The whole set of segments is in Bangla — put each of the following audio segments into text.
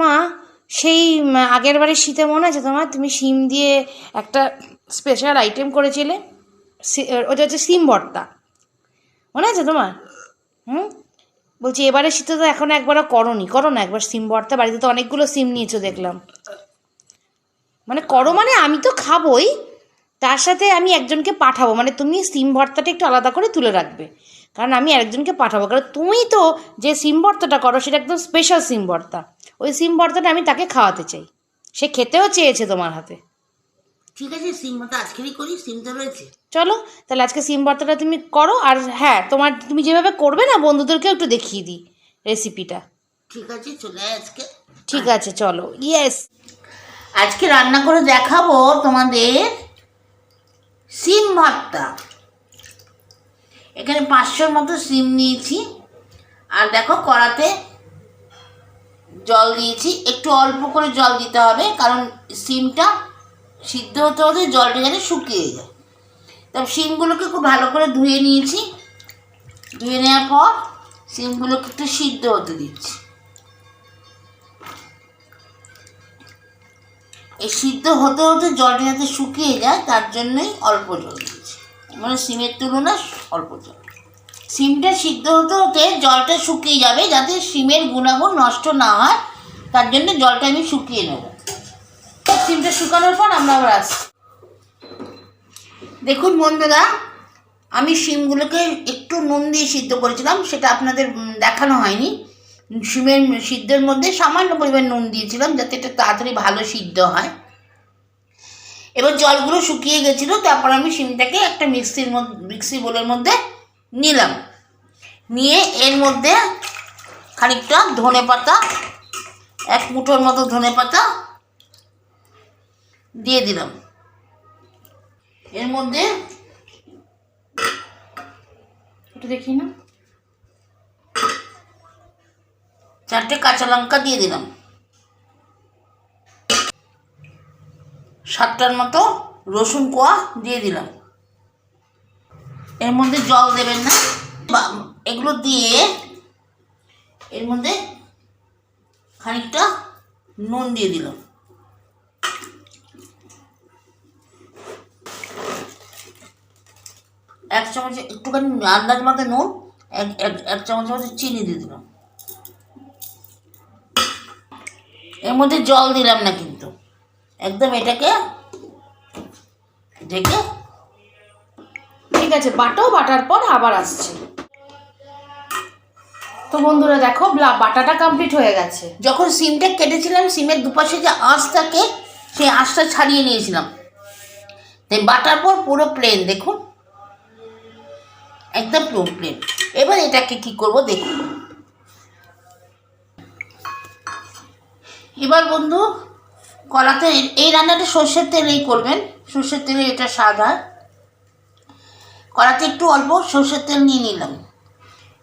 মা, সেই আগের বারে শীতে মনে আছে তোমার? তুমি শিম দিয়ে একটা স্পেশাল আইটেম করেছিলে। ওটা হচ্ছে সিম ভর্তা। মনে আছে তোমার? হুম? বলছি, এবারে শীতে তো এখন একবারও করনি। করো না একবার সিম ভর্তা। বাড়িতে তো অনেকগুলো সিম নিয়েছো, দেখলাম। মানে করো মানে আমি তো খাবোই। তার সাথে আমি একজনকে পাঠাবো। মানে তুমি সিম ভর্তাটা একটু আলাদা করে তুলে রাখবে। কারণ আমি একজনকে পাঠাবো। কারণ তুমি তো যে সিম ভর্তাটা করো সেটা একদম স্পেশাল সিম ভর্তা ওই সিম ভর্তাটা আমি তাকে খাওয়াতে চাই। সে খেতেও চেয়েছে তোমার হাতে। ঠিক আছে সিম মতো আজকেরই করি সিম তো রয়েছে। চলো তাহলে আজকে সিম ভর্তাটা তুমি করো আর হ্যাঁ তোমার তুমি যেভাবে করবে না বন্ধুদেরকেও একটু দেখিয়ে দিই রেসিপিটা ঠিক আছে চলে আজকে। ঠিক আছে চলো। ইয়েস আজকে রান্না করে দেখাবো তোমাদের সিম ভর্তা। এখানে পাঁচশোর মতো সিম নিয়েছি। আর দেখো কড়াতে জল দিয়েছি। একটু অল্প করে জল দিতে হবে, কারণ সিমটা সিদ্ধ হতে হতে জলটা যেন শুকিয়ে যায়। তারপর সিমগুলোকে খুব ভালো করে ধুয়ে নিয়েছি। ধুয়ে নেওয়ার পর সিমগুলোকে একটু সিদ্ধ হতে দিচ্ছি। এই সিদ্ধ হতে হতে জলটা যাতে শুকিয়ে যায়, তার জন্যই অল্প জল মানে সিমের তুলনায় অল্প জল। সিমটা সিদ্ধ হতে হতে জলটা শুকিয়ে যাবে যাতে সিমের গুণাগুণ নষ্ট না হয়, তার জন্য জলটা আমি শুকিয়ে নেব। সিমটা শুকানোর পর আমরা আবার দেখুন বন্ধুরা, আমি সিমগুলোকে একটু নুন দিয়ে সিদ্ধ করেছিলাম, সেটা আপনাদের দেখানো হয়নি। সিমের, সিদ্ধের মধ্যে সামান্য পরিমাণ নুন দিয়েছিলাম যাতে এটা তাড়াতাড়ি ভালো সিদ্ধ হয়। এবার জলগুলো শুকিয়ে গেছিল, তারপর আমি শিমটাকে একটা মিক্সির মধ্যে, মিক্সি বোলের মধ্যে নিলাম। নিয়ে এর মধ্যে খানিকটা ধনে পাতা, এক মুঠোর মতো ধনে পাতা দিয়ে দিলাম। এর মধ্যে একটু দেখি না চারটে কাঁচা লঙ্কা দিয়ে দিলাম। সাতটার মতো রসুন কোয়া দিয়ে দিলাম। এর মধ্যে জল দেবেন না। এগুলো দিয়ে এর মধ্যে খানিকটা নুন দিয়ে দিলাম। এক চামচ একটুখানি আন্দাজ মতো নুন, এক, এক- এক চামচ মতো চিনি দিয়ে দিলাম। এর মধ্যে জল দিলাম না কিন্তু। একদম এটাকে ঢেকে ঠিক আছে বাটো বাটার পর আবার আসছে। তো বন্ধুরা দেখো বাটাটা কমপ্লিট হয়ে গেছে। যখন সিমটা কেটেছিলাম সিমের দুপাশে যে আঁশ থাকে সেই আঁশটা ছাড়িয়ে নিয়েছিলাম। তাই বাটার পর পুরো প্লেন দেখুন। একদম পুরো প্লেন এবার এটাকে কি করব দেখুন। এবার বন্ধু কড়াতে এই- রান্নাটা সর্ষের তেলেই করবেন। সর্ষের তেলে এটা স্বাদ হয় কড়াতে একটু অল্প সর্ষের তেল নিয়ে নিলাম।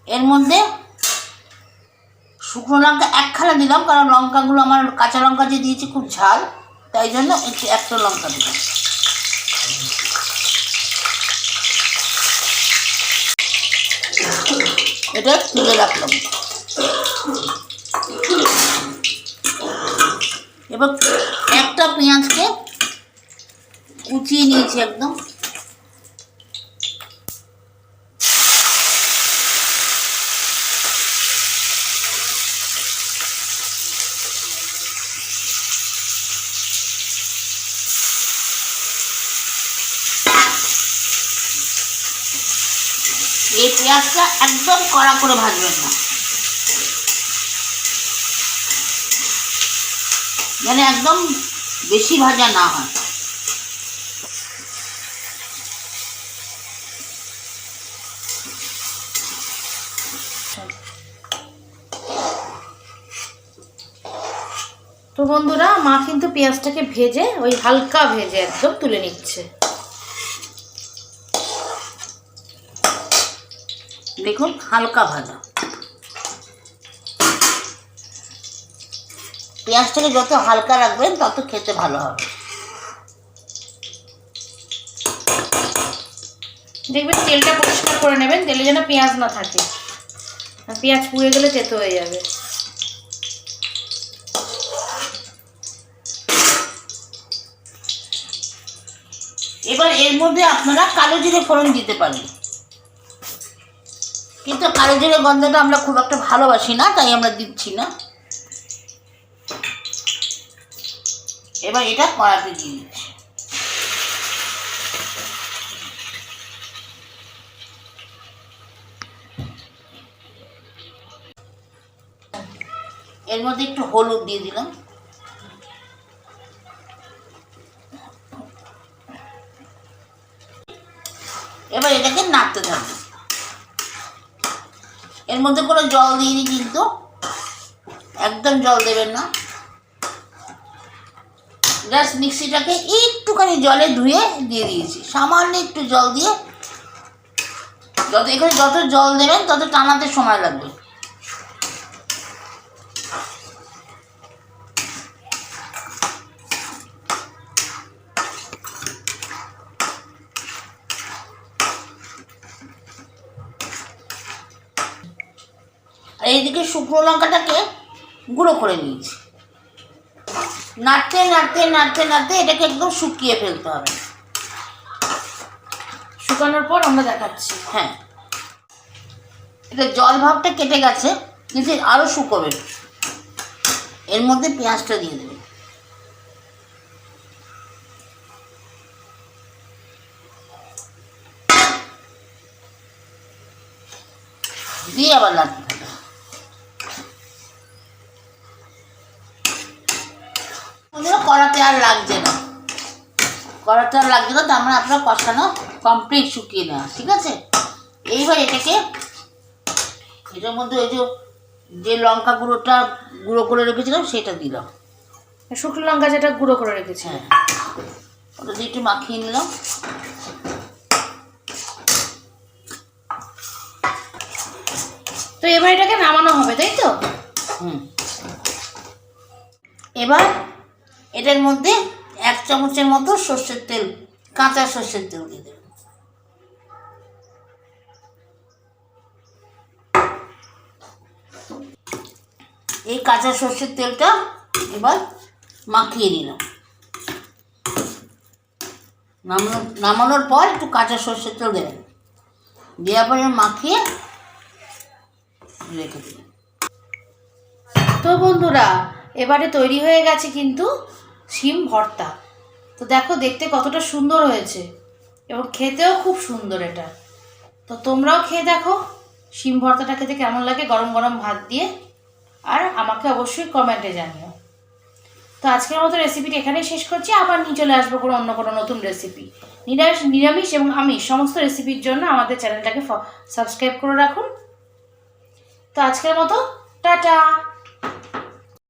এর মধ্যে শুকনো লঙ্কা একখানা দিলাম, কারণ লঙ্কাগুলো আমার কাঁচা লঙ্কা যে দিয়েছি খুব ঝাল, তাই জন্য একটু একটা লঙ্কা দিলাম। এটা তুলে রাখলাম। এবার একটা পেঁয়াজকে কুচিয়ে নিয়েছি একদম। এই পেঁয়াজটা একদম কড়া করে ভাজবেন না। মানে একদম বেশি ভাজা না হয়। তো বন্ধুরা মা কিন্তু পেঁয়াজটাকে ভেজে ওই হালকা ভেজে একদম তুলে নিচ্ছে। দেখুন হালকা ভাজা। পেঁয়াজটাকে যত হালকা রাখবেন তত খেতে ভালো হবে। দেখবেন তেলটা পরিষ্কার করে নেবেন তেলে যেন পেঁয়াজ না থাকে। পেঁয়াজ পুড়ে গেলে তেতো হয়ে যাবে। এবার এর মধ্যে আপনারা কালো জিরে ফোড়ন দিতে পারেন। কিন্তু কালো জিরে গন্ধটা আমরা খুব একটা ভালোবাসি না তাই আমরা দিচ্ছি না। এবার এটা কড়াতে দিয়ে দিচ্ছি এর মধ্যে একটু হলুদ দিয়ে দিলাম। এবার এটাকে নাড়তে থাকবে। এর মধ্যে কোনো জল দিইনি কিন্তু। একদম জল দেবেন না। জাস্ট মিক্সিটাকে একটুখানি জলে ধুয়ে দিয়ে দিয়েছি। সামান্য একটু জল দিয়ে যত এখানে যত জল দেবেন, তত টানাতে সময় লাগবে। আর এইদিকে শুকনো লঙ্কাটাকে গুঁড়ো করে নিয়েছি। নাড়তে নাড়তে নাড়তে নাড়তে এটাকে একদম শুকিয়ে ফেলতে হবে। শুকানোর পর আমরা দেখাচ্ছি। হ্যাঁ। এটা জল ভাবটা কেটে গেছে কিন্তু আরও শুকোবে। এর মধ্যে পেঁয়াজটা দিয়ে দেবে। দিয়ে আবার লাগবে কড়াতে আর লাগছে না। কড়াতে আর লাগছে না তার মানে আপনার কষানো কমপ্লিট শুকিয়ে নেওয়া ঠিক আছে? এইবার এটাকে এটার মধ্যে ওই যে যে লঙ্কা গুঁড়োটা গুঁড়ো করে রেখেছিলাম সেটা দিলাম। শুকনো লঙ্কা যেটা গুঁড়ো করে রেখেছি। হ্যাঁ। ওটা দিয়ে একটু মাখিয়ে নিলাম। তো এবার এটাকে নামানো হবে তাই তো? হুম। এবার এটার মধ্যে এক চামচের মতো সর্ষের তেল, কাঁচা সর্ষের তেল দিয়ে দেবেন। এই কাঁচা সর্ষের তেলটা এবার মাখিয়ে নিলাম। নামানোর নামানোর পর একটু কাঁচা সর্ষের তেল দেবেন। দেওয়ার পরে মাখিয়ে রেখে দিলেন তো বন্ধুরা, এবারে তৈরি হয়ে গেছে কিন্তু শিম ভর্তা। তো দেখো দেখতে কতটা সুন্দর হয়েছে। এবং খেতেও খুব সুন্দর এটা। তো তোমরাও খেয়ে দেখো শিম ভর্তাটা খেতে কেমন লাগে গরম গরম ভাত দিয়ে। আর আমাকে অবশ্যই কমেন্টে জানিও। তো আজকের মতো রেসিপিটি এখানেই শেষ করছি। আবার নিয়ে চলে আসব কোনো অন্য কোনো নতুন রেসিপি নিরামিষ নিরামিষ এবং আমিষ সমস্ত রেসিপির জন্য আমাদের চ্যানেলটাকে সাবস্ক্রাইব করে রাখুন। তো আজকের মতো, টাটা!